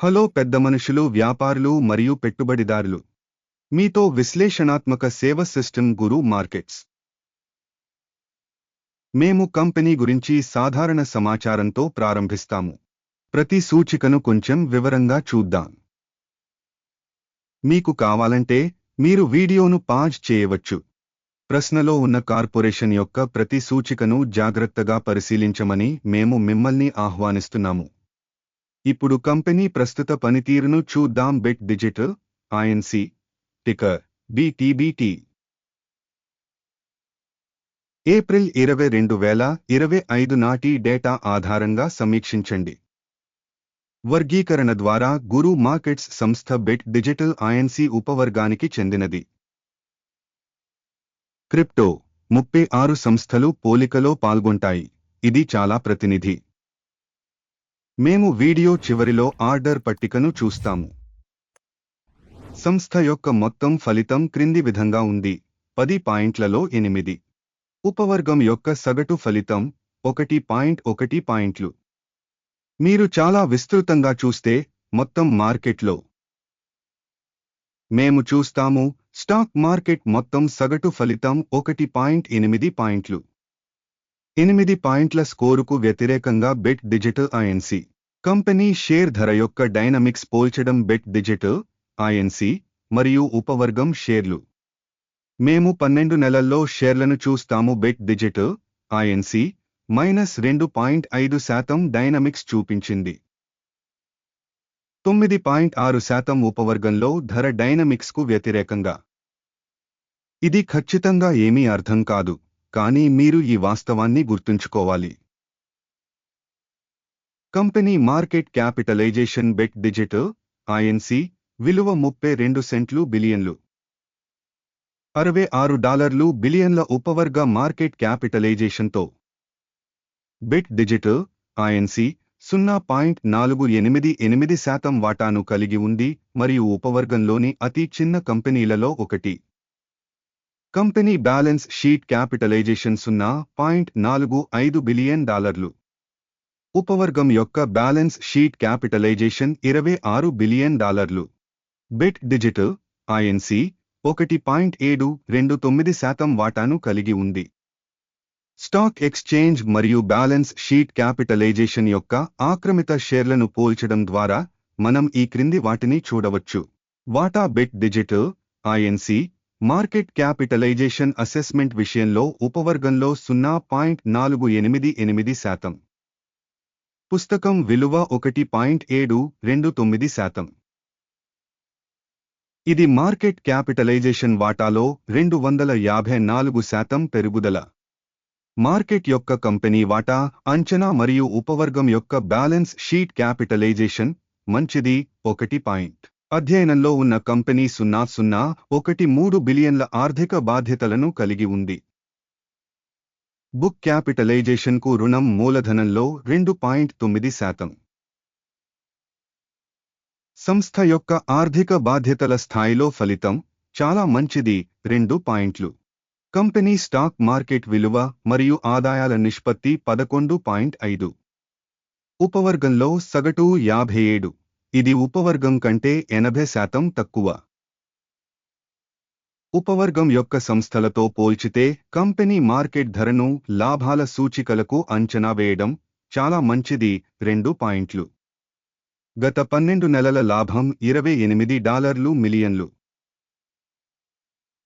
Hello పెద్ద మనుషులు వ్యాపారులు మరియు పెట్టుబడిదారులు. మీతో విశ్లేషణాత్మక సేవ సిస్టమ్ గురు మార్కెట్స్. మేము కంపెనీ గురించి సాధారణ సమాచారంతో ప్రారంభిస్తాము. ప్రతి సూచికను కొంచెం వివరంగా చూద్దాం. మీకు కావాలంటే మీరు వీడియోను పాజ్ చేయవచ్చు. ప్రశ్నలో ఉన్న కార్పొరేషన్ యొక్క ప్రతి సూచికను జాగ్రత్తగా పరిశీలించమని మేము మిమ్మల్ని ఆహ్వానిస్తున్నాము. ఇప్పుడు కంపెనీ ప్రస్తుత పనితీరును చూద్దాం. Bit Digital Inc ticker BTBT April ఇరవై రెండు వేల ఇరవై ఐదు నాటి డేటా ఆధారంగా సమీక్షించండి. వర్గీకరణ ద్వారా గురు మార్కెట్స్ సంస్థ బెట్ డిజిటల్ ఐఎన్సి ఉపవర్గానికి చెందినది. క్రిప్టో ముప్పై ఆరు సంస్థలు పోలికలో పాల్గొంటాయి. ఇది చాలా ప్రతినిధి. మేము వీడియో చివరిలో ఆర్డర్ పట్టికను చూస్తాము. సంస్థ యొక్క మొత్తం ఫలితం క్రింది విధంగా ఉంది. పది పాయింట్లలో ఎనిమిది. ఉపవర్గం యొక్క సగటు ఫలితం ఒకటి పాయింట్ ఒకటి పాయింట్లు. మీరు చాలా విస్తృతంగా చూస్తే మొత్తం మార్కెట్లో మేము చూస్తాము. స్టాక్ మార్కెట్ మొత్తం సగటు ఫలితం ఒకటి పాయింట్ ఎనిమిది పాయింట్లు. ఎనిమిది పాయింట్ల స్కోరుకు వ్యతిరేకంగా Bit Digital Inc. Company share ధర యొక్క డైనమిక్స్ పోల్చడం బెట్ డిజిటల్ ఐఎన్సి మరియు ఉపవర్గం షేర్లు. మేము పన్నెండు నెలల్లో షేర్లను చూస్తాము బెట్ డిజిటల్ ఐఎన్సి మైనస్ రెండు పాయింట్ ఐదు శాతం డైనమిక్స్ చూపించింది. తొమ్మిది పాయింట్ ఆరు శాతం ఉపవర్గంలో ధర డైనమిక్స్కు వ్యతిరేకంగా. ఇది ఖచ్చితంగా ఏమీ అర్థం కాదు. కానీ మీరు ఈ వాస్తవాన్ని గుర్తుంచుకోవాలి. Company market capitalisation Bit Digital Inc విలువ ముప్పై రెండు సెంట్లు బిలియన్లు. అరవై ఆరు డాలర్లు బిలియన్ల ఉపవర్గ మార్కెట్ క్యాపిటలైజేషన్తో. బెట్ డిజిటల్ ఐఎన్సి సున్నా పాయింట్ నాలుగు ఎనిమిది ఎనిమిది శాతం వాటాను కలిగి ఉంది మరియు ఉపవర్గంలోని అతి చిన్న కంపెనీలలో ఒకటి. కంపెనీ బ్యాలెన్స్ షీట్ క్యాపిటలైజేషన్ సున్నా పాయింట్ నాలుగు ఐదు బిలియన్ డాలర్లు. ఉపవర్గం యొక్క బ్యాలెన్స్ షీట్ క్యాపిటలైజేషన్ ఇరవై ఆరు బిలియన్ డాలర్లు. బిట్ డిజిటల్ ఐఎన్సి ఒకటి పాయింట్ ఏడు రెండు తొమ్మిది శాతం వాటాను కలిగి ఉంది. స్టాక్ ఎక్స్చేంజ్ మరియు బ్యాలెన్స్ షీట్ క్యాపిటలైజేషన్ యొక్క ఆక్రమిత షేర్లను పోల్చడం ద్వారా మనం ఈ క్రింది వాటిని చూడవచ్చు. వాటా Bit Digital Inc market capitalisation assessment విషయంలో ఉపవర్గంలో సున్నా పాయింట్ నాలుగు ఎనిమిది ఎనిమిది శాతం. పుస్తకం విలువ ఒకటి పాయింట్ ఏడు రెండు తొమ్మిది శాతం. ఇది మార్కెట్ క్యాపిటలైజేషన్ వాటాలో రెండు వందల యాభై నాలుగు శాతం పెరుగుదల. మార్కెట్ యొక్క కంపెనీ వాటా అంచనా మరియు ఉపవర్గం యొక్క బ్యాలెన్స్ షీట్ క్యాపిటలైజేషన్ మంచిది ఒకటి పాయింట్ అధ్యయనంలో ఉన్న కంపెనీ సున్నా సున్నా ఒకటి మూడు బిలియన్ల ఆర్థిక బాధ్యతలను కలిగి ఉంది. బుక్ క్యాపిటలైజేషన్కు రుణం మూలధనంలో రెండు పాయింట్ తొమ్మిది శాతం. సంస్థ యొక్క ఆర్థిక బాధ్యతల స్థాయిలో ఫలితం చాలా మంచిది రెండు పాయింట్లు. కంపెనీ స్టాక్ మార్కెట్ విలువ మరియు ఆదాయాల నిష్పత్తి పదకొండు పాయింట్ ఐదు. ఉపవర్గంలో సగటు యాభై ఏడు. ఇది ఉపవర్గం కంటే ఎనభై శాతం తక్కువ. ఉపవర్గం యొక్క సంస్థలతో పోల్చితే కంపెనీ మార్కెట్ ధరను లాభాల సూచికలకు అంచనా వేయడం చాలా మంచిది. రెండు పాయింట్లు. గత పన్నెండు నెలల లాభం ఇరవై ఎనిమిది డాలర్లు మిలియన్లు.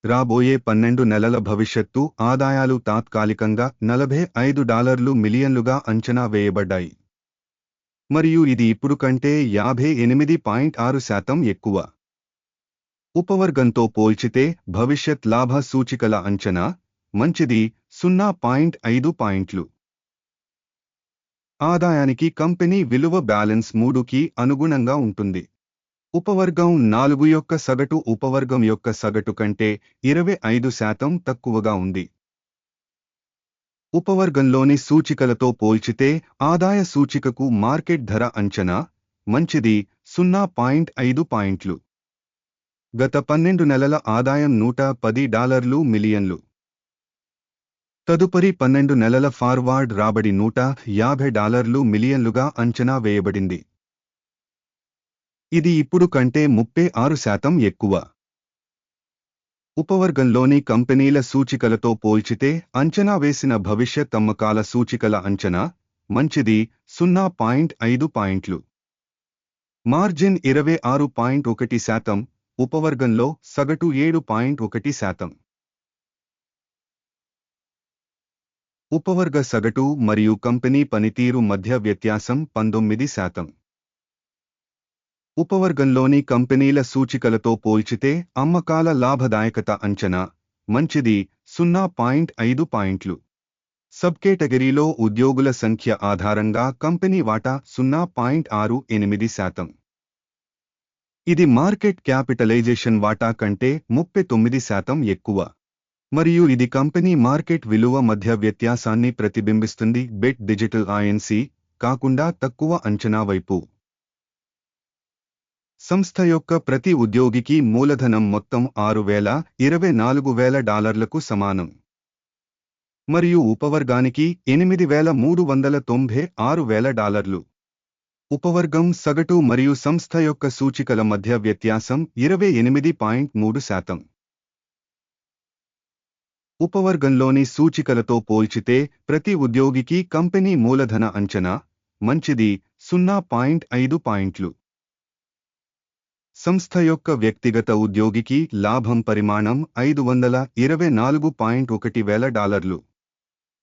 రాబోయే పన్నెండు నెలల భవిష్యత్తు ఆదాయాలు తాత్కాలికంగా నలభై ఐదు డాలర్లు మిలియన్లుగా అంచనా వేయబడ్డాయి. మరియు ఇది ఇప్పుడు కంటే యాభై ఎనిమిది పాయింట్ ఆరు శాతం ఎక్కువ. ఉపవర్గంతో పోల్చితే భవిష్యత్ లాభ సూచికల అంచనా మంచిది సున్నా పాయింట్ ఐదు పాయింట్లు. ఆదాయానికి కంపెనీ విలువ బ్యాలెన్స్ మూడుకి అనుగుణంగా ఉంటుంది. ఉపవర్గం నాలుగు యొక్క సగటు ఉపవర్గం యొక్క సగటు కంటే ఇరవై ఐదు శాతం తక్కువగా ఉంది. ఉపవర్గంలోని సూచికలతో పోల్చితే ఆదాయ సూచికకు మార్కెట్ ధర అంచనా మంచిది సున్నా పాయింట్ ఐదు పాయింట్లు. గత పన్నెండు నెలల ఆదాయం నూట పది డాలర్లు మిలియన్లు. తదుపరి పన్నెండు నెలల ఫార్వార్డ్ రాబడి నూట యాభై డాలర్లు మిలియన్లుగా అంచనా వేయబడింది. ఇది ఇప్పుడు కంటే ముప్పై ఆరు శాతం ఎక్కువ. ఉపవర్గంలోని కంపెనీల సూచికలతో పోల్చితే అంచనా వేసిన భవిష్యత్ అమ్మకాల సూచికల అంచనా మంచిది సున్నా పాయింట్ ఐదు పాయింట్లు. మార్జిన్ ఇరవై ఆరు పాయింట్ ఒకటి శాతం ఉపవర్గంలో సగటు ఏడు పాయింట్ ఒకటి శాతం. ఉపవర్గ సగటు మరియు కంపెనీ పనితీరు మధ్య వ్యత్యాసం పంతొమ్మిది శాతం. ఉపవర్గంలోని కంపెనీల సూచికలతో పోల్చితే అమ్మకాల లాభదాయకత అంచనా మంచిది సున్నా పాయింట్ ఐదు పాయింట్లు. సబ్ కేటగిరీలో ఉద్యోగుల సంఖ్య ఆధారంగా కంపెనీ వాటా సున్నా పాయింట్ ఆరు ఎనిమిది శాతం. ఇది మార్కెట్ క్యాపిటలైజేషన్ వాటా కంటే ముప్పై తొమ్మిది శాతం ఎక్కువ. మరియు ఇది కంపెనీ మార్కెట్ విలువ మధ్య వ్యత్యాసాన్ని ప్రతిబింబిస్తుంది. బెట్ డిజిటల్ ఐఎన్సి కాకుండా తక్కువ అంచనా వైపు. సంస్థ యొక్క ప్రతి ఉద్యోగికి మూలధనం మొత్తం ఆరు వేల ఇరవై నాలుగు వేల డాలర్లకు సమానం. మరియు ఉపవర్గానికి ఎనిమిది వేల మూడు వందల తొంభై ఆరు వేల డాలర్లు. ఉపవర్గం సగటు మరియు సంస్థ యొక్క సూచికల మధ్య వ్యత్యాసం ఇరవై ఎనిమిది పాయింట్ మూడు శాతం. ఉపవర్గంలోని సూచికలతో పోల్చితే ప్రతి ఉద్యోగికి కంపెనీ మూలధన అంచనా మంచిది సున్నా పాయింట్ ఐదు పాయింట్లు. సంస్థ యొక్క వ్యక్తిగత ఉద్యోగికి లాభం పరిమాణం ఐదు వందల ఇరవై నాలుగు పాయింట్ ఒకటి వేల డాలర్లు.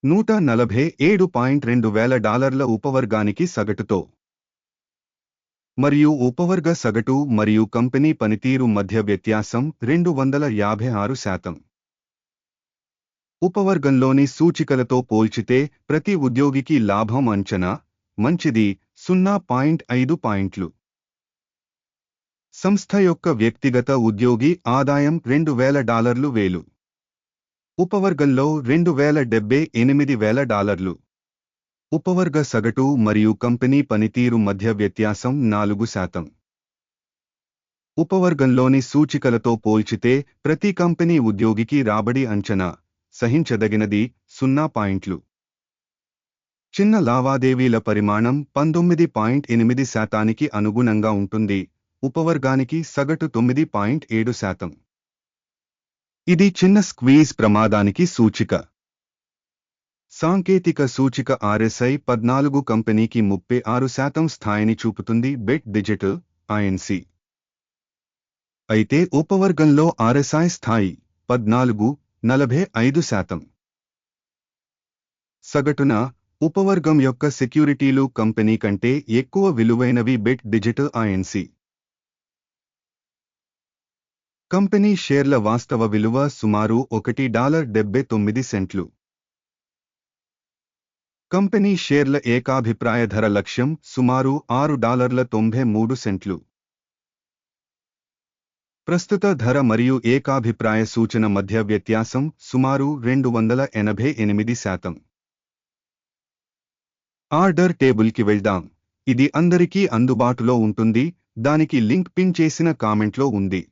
నూట నలభై ఏడు పాయింట్ రెండు వేల డాలర్ల ఉపవర్గానికి సగటుతో. మరియు ఉపవర్గ సగటు మరియు కంపెనీ పనితీరు మధ్య వ్యత్యాసం రెండు వందల యాభై ఆరు శాతం. ఉపవర్గంలోని సూచికలతో పోల్చితే ప్రతి ఉద్యోగికి లాభం అంచనా మంచిది సున్నా పాయింట్ ఐదు పాయింట్లు. సంస్థ యొక్క వ్యక్తిగత ఉద్యోగి ఆదాయం రెండు వేల డాలర్లు వేలు. ఉపవర్గంలో రెండు వేల డెబ్బై ఎనిమిది వేల డాలర్లు. ఉపవర్గ సగటు మరియు కంపెనీ పనితీరు మధ్య వ్యత్యాసం నాలుగు శాతం. ఉపవర్గంలోని సూచికలతో పోల్చితే ప్రతి కంపెనీ ఉద్యోగికి రాబడి అంచనా సహించదగినది సున్నా పాయింట్లు. చిన్న లావాదేవీల పరిమాణం పంతొమ్మిది పాయింట్ ఎనిమిది శాతానికి అనుగుణంగా ఉంటుంది. ఉపవర్గానికి సగటు తొమ్మిది పాయింట్ ఏడు శాతం. ఇది చిన్న స్క్వీజ్ ప్రమాదానికి సూచిక. సాంకేతిక సూచిక ఆర్ఎస్ఐ పద్నాలుగు కంపెనీకి ముప్పై ఆరు శాతం స్థాయిని చూపుతుంది బెట్ డిజిటల్ ఐఎన్సి అయితే ఉపవర్గంలో ఆర్ఎస్ఐ స్థాయి పద్నాలుగు నలభై ఐదు శాతం. సగటున ఉపవర్గం యొక్క సెక్యూరిటీలు కంపెనీ కంటే ఎక్కువ విలువైనవి బెట్ డిజిటల్ ఐఎన్సి కంపెనీ షేర్ల వాస్తవ విలువ సుమారు ఒకటి డాలర్ డెబ్బై తొమ్మిది సెంట్లు. కంపెనీ షేర్ల ఏకాభిప్రాయ ధర లక్ష్యం సుమారు ఆరు డాలర్ల తొంభై మూడు సెంట్లు. ప్రస్తుత ధర మరియు ఏకాభిప్రాయ సూచన మధ్య వ్యత్యాసం సుమారు రెండు వందల ఎనభై ఎనిమిది శాతం. ఆర్డర్ టేబుల్కి వెళ్దాం. ఇది అందరికీ అందుబాటులో ఉంటుంది. దానికి లింక్ పిన్ చేసిన కామెంట్లో ఉంది.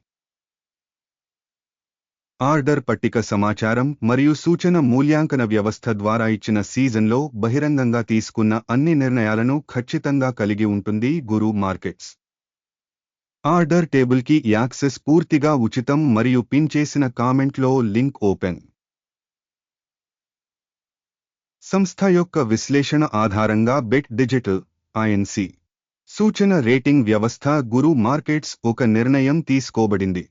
ఆర్డర్ పట్టిక సమాచారం మరియు సూచన మూల్యాంకన వ్యవస్థ ద్వారా ఇచ్చిన సీజన్లో బహిరంగంగా తీసుకున్న అన్ని నిర్ణయాలను ఖచ్చితంగా కలిగి ఉంటుంది గురు మార్కెట్స్. ఆర్డర్ టేబుల్కి యాక్సెస్ పూర్తిగా ఉచితం మరియు పిన్ చేసిన కామెంట్లో లింక్ ఓపెన్. సంస్థ యొక్క విశ్లేషణ ఆధారంగా బెట్ డిజిటల్ ఐఎన్సి. సూచన రేటింగ్ వ్యవస్థ గురు మార్కెట్స్ ఒక నిర్ణయం తీసుకోబడింది.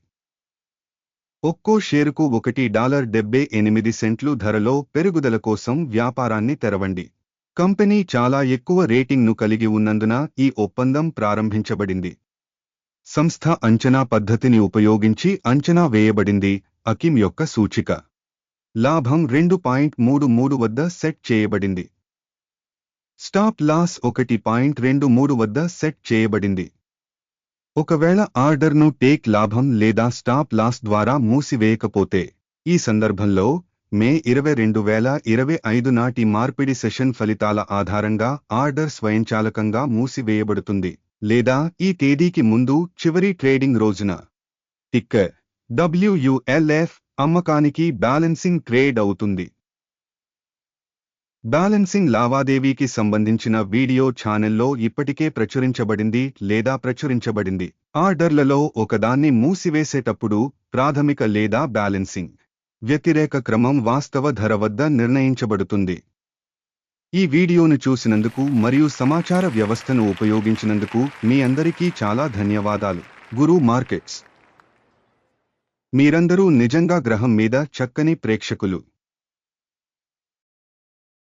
ఒక్కో షేరుకు ఒకటి డాలర్ డెబ్బై ఎనిమిది సెంట్లు ధరలో పెరుగుదల కోసం వ్యాపారాన్ని తెరవండి. కంపెనీ చాలా ఎక్కువ రేటింగ్ను కలిగి ఉన్నందున ఈ ఒప్పందం ప్రారంభించబడింది. సంస్థ అంచనా పద్ధతిని ఉపయోగించి అంచనా వేయబడింది అకిమ్ యొక్క సూచిక. లాభం రెండు పాయింట్ మూడు మూడు వద్ద సెట్ చేయబడింది. స్టాప్ లాస్ ఒకటి పాయింట్ రెండు మూడు వద్ద సెట్ చేయబడింది. ఒకవేళ ఆర్డర్ను టేక్ లాభం లేదా స్టాప్ లాస్ ద్వారా మూసివేయకపోతే ఈ సందర్భంలో మే ఇరవై రెండు వేల ఇరవై ఐదు నాటి మార్పిడి సెషన్ ఫలితాల ఆధారంగా ఆర్డర్ స్వయంచాలకంగా మూసివేయబడుతుంది లేదా ఈ తేదీకి ముందు చివరి ట్రేడింగ్ రోజున. టిక్కర్ డబ్ల్యూయుఎల్ఎఫ్ అమ్మకానికి బ్యాలెన్సింగ్ ట్రేడ్ అవుతుంది. బ్యాలెన్సింగ్ లావాదేవీకి సంబంధించిన వీడియో ఛానల్లో ఇప్పటికే ప్రచురించబడింది లేదా ప్రచురించబడింది. ఆర్డర్లలో ఒకదాన్ని మూసివేసేటప్పుడు ప్రాథమిక లేదా బ్యాలెన్సింగ్ వ్యతిరేక క్రమం వాస్తవ ధర వద్ద నిర్ణయించబడుతుంది. ఈ వీడియోను చూసినందుకు మరియు సమాచార వ్యవస్థను ఉపయోగించినందుకు మీ అందరికీ చాలా ధన్యవాదాలు. గురు మార్కెట్స్. మీరందరూ నిజంగా గ్రహం మీద చక్కని ప్రేక్షకులు.